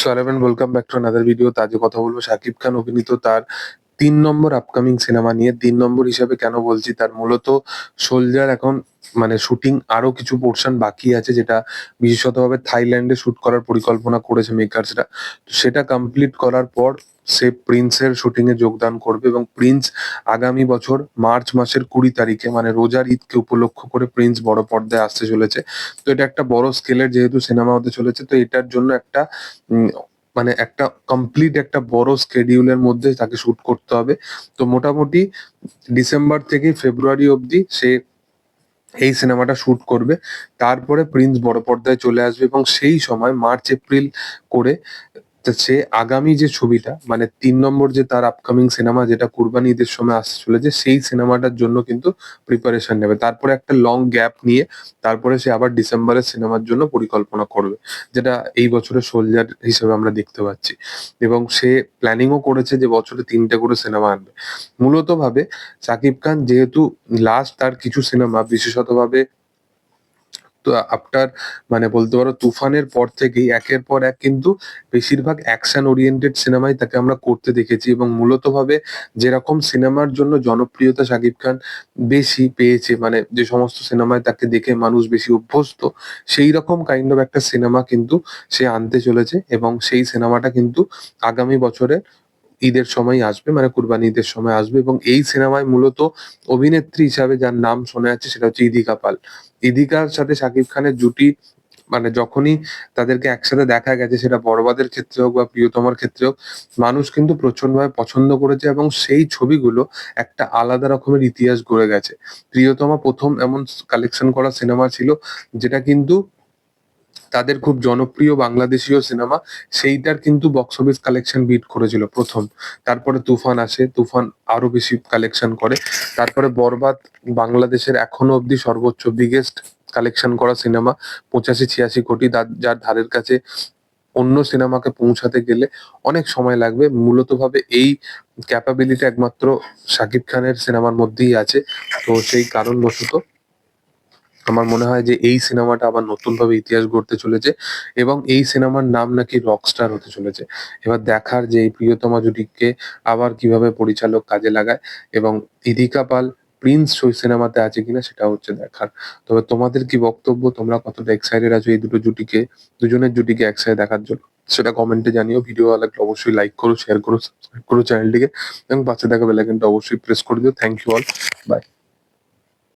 সারাবেন welcome back to another video তাজে কথা বলব শাকিব খান, অভিনীত তার তিন নম্বর আপকামিং সিনেমা নিয়ে। তিন নম্বর হিসাবে কেন বলছি? তার মূলত সোলজার এখন মানে শুটিং আরও কিছু পোর্শন বাকি আছে যেটা বিশেষতভাবে থাইল্যান্ডে শুট করার পরিকল্পনা করেছে মেকার্সরা সেটা কমপ্লিট করার পর সে প্রিন্সের শুটিং এ যোগদান করবে এবং প্রিন্স আগামী বছর মার্চ মাসের কুড়ি তারিখে মানে রোজার ঈদকে উপলক্ষ করে প্রিন্স বড় পর্দায় আসতে চলেছে। তো এটা একটা বড় স্কেলের যেহেতু সিনেমা হতে চলেছে, তো এটার জন্য একটা মানে একটা কমপ্লিট একটা বড় স্কেডিউলের মধ্যে তাকে শুট করতে হবে। তো মোটামুটি ডিসেম্বর থেকে ফেব্রুয়ারি অবধি সে এই সিনেমাটা শুট করবে। তারপরে প্রিন্স বড় পর্দায় চলে আসবে এবং সেই সময় মার্চ, এপ্রিল করে তা সে আগামী যে ছবিটা মানে তিন নম্বর যে তার আপকামিং সিনেমা যেটা কুরবানি ঈদের সময় আসতে চলেছে সেই সিনেমাটার জন্য কিন্তু প্রিপারেশন নেবে। তারপরে একটা লং গ্যাপ নিয়ে তারপরে সে আবার ডিসেম্বরের সিনেমার জন্য পরিকল্পনা করবে, যেটা এই বছরের সোলজার হিসেবে আমরা দেখতে পাচ্ছি। এবং সে প্ল্যানিংও করেছে যে বছরে তিনটে করে সিনেমা আনবে। মূলত ভাবে শাকিব খান যেহেতু লাস্ট তার কিছু সিনেমা বিশেষতভাবে আফটার মানে বলতে পারো তুফানের পর থেকেই, একের পর এক কিন্তু বেশিরভাগ অ্যাকশন ওরিয়েন্টেড সিনেমাই তাকে আমরা করতে দেখেছি এবং মূলত ভাবে যেরকম সিনেমার জন্য জনপ্রিয়তা শাকিব খান বেশি পেয়েছে মানে যে সমস্ত সিনেমায় তাকে দেখে মানুষ বেশি অভ্যস্ত, সেই রকম কাইন্ড অফ একটা সিনেমা কিন্তু সে আনতে চলেছে এবং সেই সিনেমাটা কিন্তু আগামী বছরে ঈদের সময় আসবে মানে কুরবানি ঈদের সময় আসবে এবং এই সিনেমায় মূলত অভিনেত্রী হিসাবে যার নাম শোনা যাচ্ছে সেটা হচ্ছে ইদিকা পাল। ইদিকার সাথে শাকিব খানের জুটি মানে যখনই তাদেরকে একসাথে দেখা গেছে, সেটা বড়বাদের ক্ষেত্রে হোক বা প্রিয়তমার ক্ষেত্রে হোক, মানুষ কিন্তু প্রচন্ডভাবে পছন্দ করেছে এবং সেই ছবিগুলো একটা আলাদা রকমের ইতিহাস গড়ে গেছে। প্রিয়তমা প্রথম এমন কালেকশন করা সিনেমা ছিল, যেটা কিন্তু তাদের খুব জনপ্রিয় বাংলাদেশীয় সিনেমা, সেইটার কিন্তু বক্স অফিস কালেকশন বিট করেছিল প্রথম। তারপরে তুফান আসে, তুফান আরও বেশি কালেকশন করে। তারপরে বরবাদ, বাংলাদেশের এখনও অবধি সর্বোচ্চ বিগেস্ট কালেকশন করা সিনেমা, পঁচাশি, ছিয়াশি কোটি যার ধারের কাছে অন্য সিনেমাকে পৌঁছাতে গেলে অনেক সময় লাগবে। মূলত ভাবে এই ক্যাপাবিলিটি একমাত্র শাকিব খানের সিনেমার মধ্যেই আছে। তো সেই কারণবশত আমার মনে হয় যে এই সিনেমাটা আবার নতুন ভাবে ইতিহাস গড়তে চলেছে এবং এই সিনেমার নাম নাকি রকস্টার হতে চলেছে। এবার দেখার যে এই প্রিয়তমা জুটিকে আবার কীভাবে পরিচালক কাজে লাগায় এবং ইদিকা পাল প্রিন্স ওই সিনেমাতে আছে কিনা সেটা হচ্ছে দেখার। তবে তোমাদের কি বক্তব্য? তোমরা কতটা এক্সাইটেড আছো এই দুটো জুটিকে, দুজনের জুটিকে একসাথে দেখার জন্য? সেটা কমেন্টে জানিও। ভিডিও লাগলে অবশ্যই লাইক করো শেয়ার করো সাবস্ক্রাইব করো চ্যানেলটিকে এবং পাশে থাকা বেলাইকনটা অবশ্যই প্রেস করে দিও। Thank you all by